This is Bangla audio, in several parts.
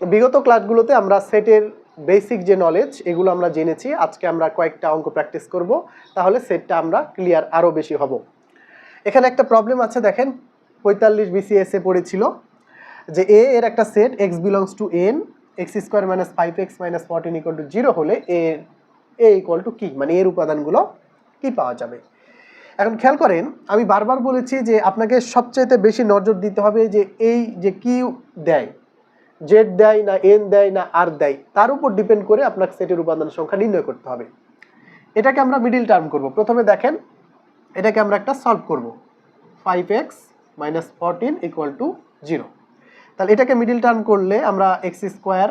বিগত ক্লাসগুলোতে আমরা সেটের বেসিক যে নলেজ এগুলো আমরা জেনেছি। আজকে আমরা কয়েকটা অঙ্ক প্র্যাকটিস করব। তাহলে সেটটা আমরা ক্লিয়ার আরও বেশি হব। এখানে একটা প্রবলেম আছে, দেখেন। পঁয়তাল্লিশ বিসিএসে পড়েছিল যে এ এর একটা set X belongs to N X square minus five X minus fourteen equal to zero হলে এ এ ইকুয়াল টু কি? মানে এর উপাদানগুলো কি পাওয়া যাবে? এখন খেয়াল করেন, আমি বারবার বলেছি যে আপনাকে সবচাইতে বেশি নজর দিতে হবে যে এই যে কি দেয় জেড দেয় না, এন দেয় না, আর দেয়। তার উপর ডিপেন্ড করে আপনাকে সেটের উপাদান সংখ্যা নির্ণয় করতে হবে। এটাকে আমরা মিডিল টার্ম করব। প্রথমে দেখেন, এটাকে আমরা একটা সলভ করব। Five X minus fourteen equal to zero তাহলে এটাকে মিডিল টার্ম করলে আমরা এক্স স্কোয়ার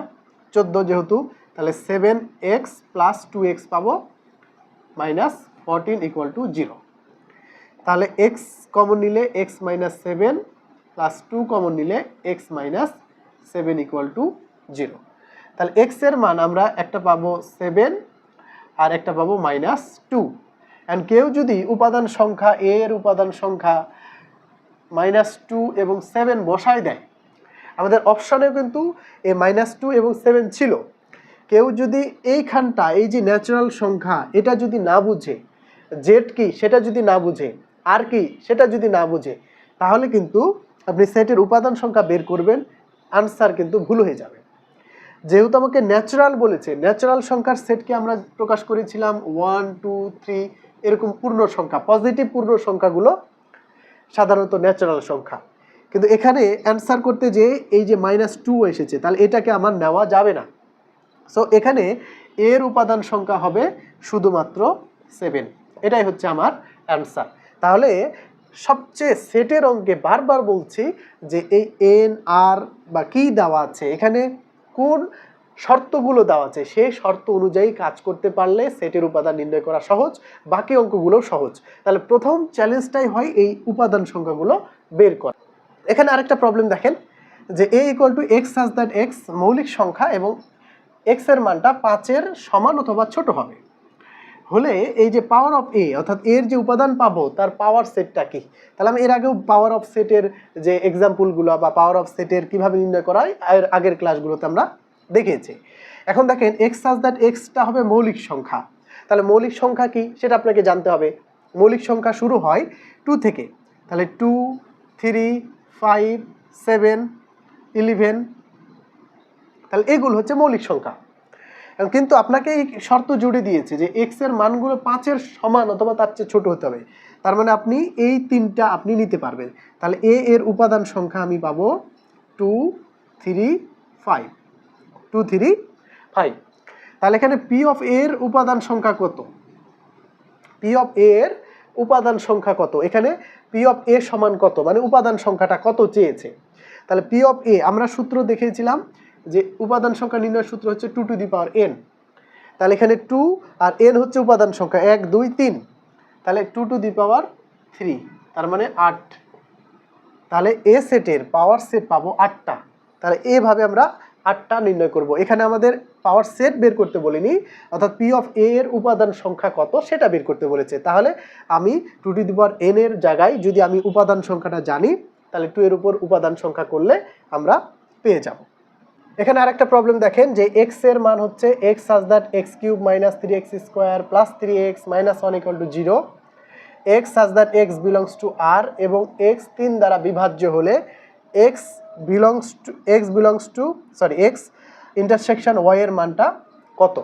চোদ্দ যেহেতু, তাহলে seven X plus two X পাবো minus fourteen equal to zero তাহলে এক্স কমন নিলে X minus seven plus two common নিলে X minus seven equal to zero তাহলে এক্সের মান আমরা একটা পাবো সেভেন আর একটা পাবো মাইনাস টু অ্যান্ড কেউ যদি উপাদান সংখ্যা এ এর উপাদান সংখ্যা মাইনাস টু এবং সেভেন বসায় দেয়, আমাদের অপশানেও কিন্তু এ মাইনাস টু এবং সেভেন ছিল। কেউ যদি এইখানটা, এই যে ন্যাচারাল সংখ্যা, এটা যদি না বুঝে জেড কি, সেটা যদি না বুঝে আর কি, সেটা যদি না বুঝে, তাহলে কিন্তু আপনি সেটের উপাদান সংখ্যা বের করবেন আনসার কিন্তু ভুল হয়ে যাবে। যেহেতু আমাকে ন্যাচারাল বলেছে ন্যাচারাল সংখ্যার সেটকে আমরা প্রকাশ করেছিলাম ওয়ান টু থ্রি এরকম পূর্ণ সংখ্যা পজিটিভ পূর্ণ সংখ্যাগুলো সাধারণত ন্যাচারাল সংখ্যা। কিন্তু এখানে অ্যান্সার করতে যে এই যে মাইনাস টু এসেছে, তাহলে এটাকে আমার নেওয়া যাবে না। সো এখানে এর উপাদান সংখ্যা হবে শুধুমাত্র সেভেন এটাই হচ্ছে আমার অ্যান্সার তাহলে সবচেয়ে সেটের অঙ্কে বারবার বলছি যে এই এন, আর বা কি দেওয়া আছে, এখানে কোন শর্তগুলো দেওয়া আছে, সেই শর্ত অনুযায়ী কাজ করতে পারলে সেটের উপাদান নির্ণয় করা সহজ, বাকি অঙ্কগুলোও সহজ। তাহলে প্রথম চ্যালেঞ্জটাই হয় এই উপাদান সংখ্যাগুলো বের করা। এখানে আরেকটা প্রবলেম দেখেন, যে A equal to X such that X মৌলিক সংখ্যা এবং এক্সের মানটা পাঁচের সমান অথবা ছোট হবে। হলে এই যে পাওয়ার অফ এ অর্থাৎ এর যে উপাদান পাবো, তার পাওয়ার সেটটা কি? তাহলে আমি এর আগেও পাওয়ার অফ সেটের যে এক্সাম্পলগুলো বা পাওয়ার অফ সেটের কীভাবে নির্ণয় করা হয়, এর আগের ক্লাসগুলোতে আমরা দেখেছি এখন দেখেন এক্স সাজ দ্যাট এক্সটা হবে মৌলিক সংখ্যা। তাহলে মৌলিক সংখ্যা কি? সেটা আপনাকে জানতে হবে। মৌলিক সংখ্যা শুরু হয় টু থেকে। তাহলে two three five seven eleven তাহলে এগুলো হচ্ছে মৌলিক সংখ্যা। কিন্তু আপনাকে এই শর্ত জুড়ে দিয়েছে যে এক্সের মানগুলো পাঁচের সমান অথবা তার চেয়ে ছোট হতে হবে। তার মানে আপনি এই তিনটা আপনি নিতে পারবেন। তাহলে এ এর উপাদান সংখ্যা আমি পাবো two three five two three five তাহলে এখানে পি অফ এর উপাদান সংখ্যা কত? পি অফ এর উপাদান সংখ্যা কত? এখানে পি অফ এ সমান কত? মানে উপাদান সংখ্যাটা কত চেয়েছে? তাহলে পি অফ এ আমরা সূত্র দেখিয়েছিলাম যে উপাদান সংখ্যা নির্ণয়ের সূত্র হচ্ছে two to the power N তাহলে এখানে টু আর এন হচ্ছে উপাদান সংখ্যা এক, দুই, তিন। তাহলে two to the power three তার মানে আট। তাহলে এ সেটের পাওয়ার সেট পাবো আটটা। তাহলে এভাবে আমরা আটটা নির্ণয় করব। এখানে আমাদের পাওয়ার সেট বের করতে বলিনি, অর্থাৎ পি অফ এ এর উপাদান সংখ্যা কত সেটা বের করতে বলেছে। তাহলে আমি two to the power N এর জায়গায় যদি আমি উপাদান সংখ্যাটা জানি, তাহলে টু এর উপর উপাদান সংখ্যা করলে আমরা পেয়ে যাব। এখানে আরেকটা প্রবলেম দেখেন যে এক্সের মান হচ্ছে X such that X cube minus three X square plus three X minus one equal to zero X such that X belongs to R এবং এক্স তিন দ্বারা বিভাজ্য হলে X belongs to X belongs to sorry X intersection Y এর মানটা কত?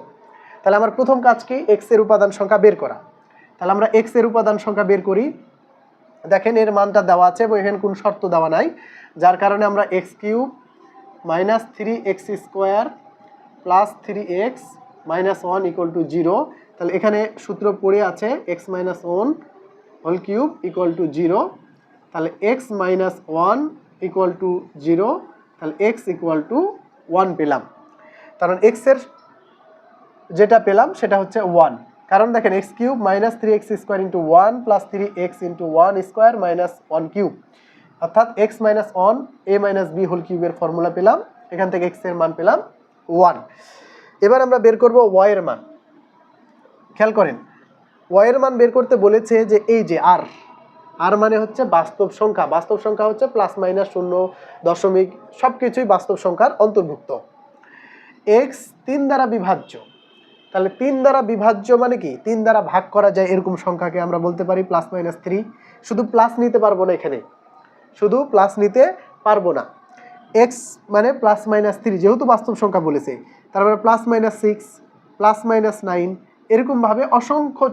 তাহলে আমার প্রথম কাজ কি? এক্সের উপাদান সংখ্যা বের করা। তাহলে আমরা এক্সের উপাদান সংখ্যা বের করি। দেখেন এর মানটা দেওয়া আছে এবং এখানে কোনো শর্ত দেওয়া নাই। যার কারণে আমরা X cube minus three X square plus three X minus one equal to zero তাহলে এখানে সূত্র পড়ে আছে X minus one whole cube equal to zero তাহলে X minus one equal to zero তাহলে এক্স ইকুয়াল টু ওয়ান পেলাম। কারণ এক্সের যেটা পেলাম সেটা হচ্ছে ওয়ান কারণ দেখেন X cube minus three X square into one plus three X into one square minus one cube অর্থাৎ X minus one A minus B whole কিউবের ফর্মুলা পেলাম, এখান থেকে এক্সের মান পেলাম ওয়ান এবার আমরা বের করব ওয়াই মান। খেয়াল করেন ওয়াই মান বের করতে বলেছে যে এই যে আর আর মানে হচ্ছে বাস্তব সংখ্যা বাস্তব সংখ্যা হচ্ছে প্লাস মাইনাস শূন্য দশমিক সব কিছুই বাস্তব সংখ্যার অন্তর্ভুক্ত। এক্স তিন দ্বারা বিভাজ্য, তাহলে তিন দ্বারা বিভাজ্য মানে কি? তিন দ্বারা ভাগ করা যায় এরকম সংখ্যাকে আমরা বলতে পারি প্লাস মাইনাস থ্রি শুধু প্লাস নিতে পারব না এখানে। শুধু প্লাস নিতে পারব না। এক্স মানে প্লাস মাইনাস থ্রি যেহেতু বাস্তব সংখ্যা বলেছে তারপরে plus minus six plus minus nine এরকমভাবে অসংখ্য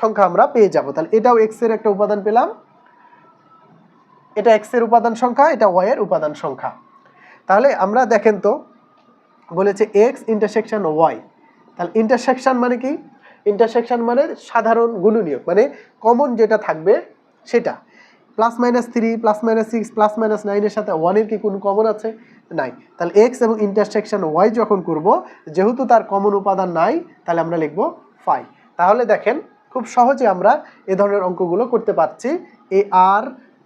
সংখ্যা আমরা পেয়ে যাব। তাহলে এটাও এক্সের একটা উপাদান পেলাম। এটা এক্সের উপাদান সংখ্যা, এটা ওয়াই এর উপাদান সংখ্যা। তাহলে আমরা দেখেন তো, বলেছে এক্স ইন্টারসেকশন ওয়াই তাহলে ইন্টারসেকশন মানে কি? ইন্টারসেকশন মানে সাধারণ গুণনীয়ক মানে কমন যেটা থাকবে সেটা। Plus minus three plus minus six plus minus নাইনের সাথে ওয়ানের কি কোনো কমন আছে? নাই। তাহলে এক্স এবং ইন্টারসেকশন ওয়াই যখন করব, যেহেতু তার কমন উপাদান নাই, তাহলে আমরা লিখব ফাই তাহলে দেখেন, খুব সহজে আমরা এ ধরনের অঙ্কগুলো করতে পারছি। এ, আর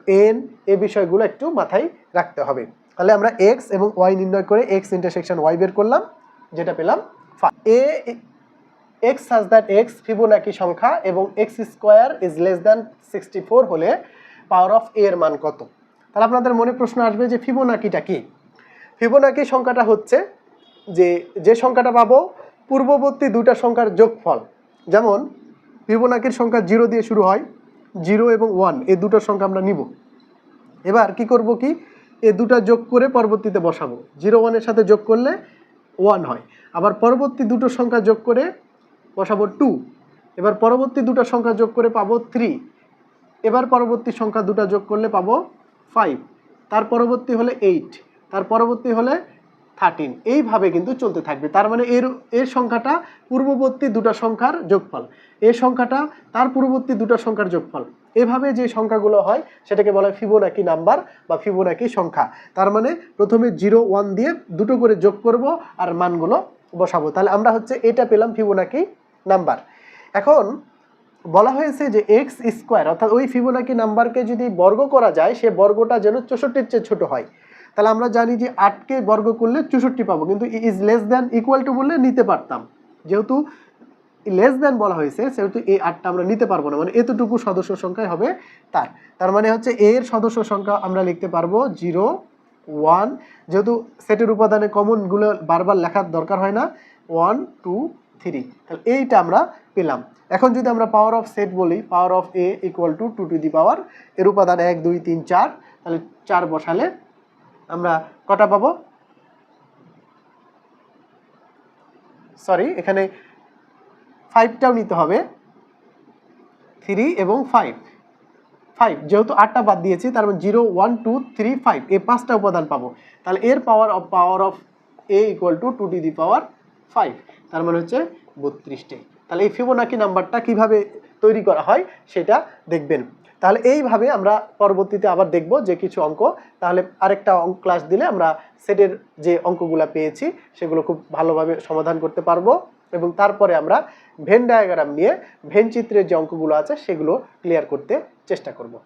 এন এ বিষয়গুলো একটু মাথায় রাখতে হবে। তাহলে আমরা এক্স এবং ওয়াই নির্ণয় করে এক্স ইন্টারসেকশন ওয়াই বের করলাম, যেটা পেলাম A X such that X Fibonacci সংখ্যা এবং X square is less than sixty four হলে পাওয়ার অফ এ এর মান কত? তাহলে আপনাদের মনে প্রশ্ন আসবে যে ফিবোনাকিটা কি? ফিবোনাকি সংখ্যাটা হচ্ছে যে যে সংখ্যাটা পাবো, পূর্ববর্তী দুটা সংখ্যার যোগফল। যেমন, ফিবোনাকির সংখ্যা জিরো দিয়ে শুরু হয়, জিরো এবং ওয়ান, এই দুটো সংখ্যা আমরা নিব। এবার কি করব কি? এ দুটা যোগ করে পরবর্তীতে বসাবো। জিরো, ওয়ানের সাথে যোগ করলে ওয়ান হয়। আবার পরবর্তী দুটো সংখ্যা যোগ করে বসাবো টু। এবার পরবর্তী দুটো সংখ্যা যোগ করে পাবো থ্রি। এবার পরবর্তী সংখ্যা দুটো যোগ করলে পাবো ফাইভ তার পরবর্তী হলে এইট তার পরবর্তী হলে থার্টিন এইভাবে কিন্তু চলতে থাকবে। তার মানে এর এর সংখ্যাটা পূর্ববর্তী দুটো সংখ্যার যোগফল। এর সংখ্যাটা তার পূর্ববর্তী দুটো সংখ্যার যোগফল। এভাবে যে সংখ্যাগুলো হয়, সেটাকে বলা হয় ফিবোনাকি নাম্বার বা ফিবোনাকি সংখ্যা। তার মানে প্রথমে জিরো ওয়ান দিয়ে দুটো করে যোগ করব আর মানগুলো বসাবো। তাহলে আমরা হচ্ছে এটা পেলাম ফিবোনাকি নাম্বার এখন বলা হয়েছে যে এক্স স্কোয়ার অর্থাৎ ওই ফিবোনাকি নাম্বারকে যদি বর্গ করা যায়, সে বর্গটা যেন চৌষট্টির চেয়ে ছোট হয়। তাহলে আমরা জানি যে আটকে বর্গ করলে চৌষট্টি পাবো, কিন্তু is less than equal to বললে নিতে পারতাম। যেহেতু লেস দ্যান বলা হয়েছে, সেহেতু এই আটটা আমরা নিতে পারব না মানে এতটুকু সদস্য সংখ্যাই হবে তার। তার মানে হচ্ছে এর সদস্য সংখ্যা আমরা লিখতে পারব জিরো ওয়ান যেহেতু সেটের উপাদানে কমনগুলো বারবার লেখার দরকার হয় না ওয়ান টু থ্রি তাহলে এইটা আমরা পেলাম। এখন যদি আমরা পাওয়ার অফ সেট বলি power of A equal to two to the power এর উপাদান এক, দুই, তিন, চার, তাহলে চার বসালে আমরা কটা পাবো? সরি এখানে ফাইভটাও নিতে হবে। থ্রি এবং ফাইভ ফাইভ যেহেতু আটটা বাদ দিয়েছি, তার মানে zero one two three five এই পাঁচটা উপাদান পাবো। তাহলে এর power of power of A equal to two to the power five তার মানে হচ্ছে বত্রিশটি। তাহলে এই ফিবোনাকি নাম্বারটা কীভাবে তৈরি করা হয় সেটা দেখবেন। তাহলে এইভাবে আমরা পরবর্তীতে আবার দেখব যে কিছু অঙ্ক। তাহলে আরেকটা অঙ্ক ক্লাস দিলে আমরা সেটের যে অঙ্কগুলো পেয়েছি, সেগুলো খুব ভালোভাবে সমাধান করতে পারব। এবং তারপরে আমরা ভেন ডায়াগ্রাম নিয়ে ভেন চিত্রের যে অঙ্কগুলো আছে, সেগুলো ক্লিয়ার করতে চেষ্টা করব।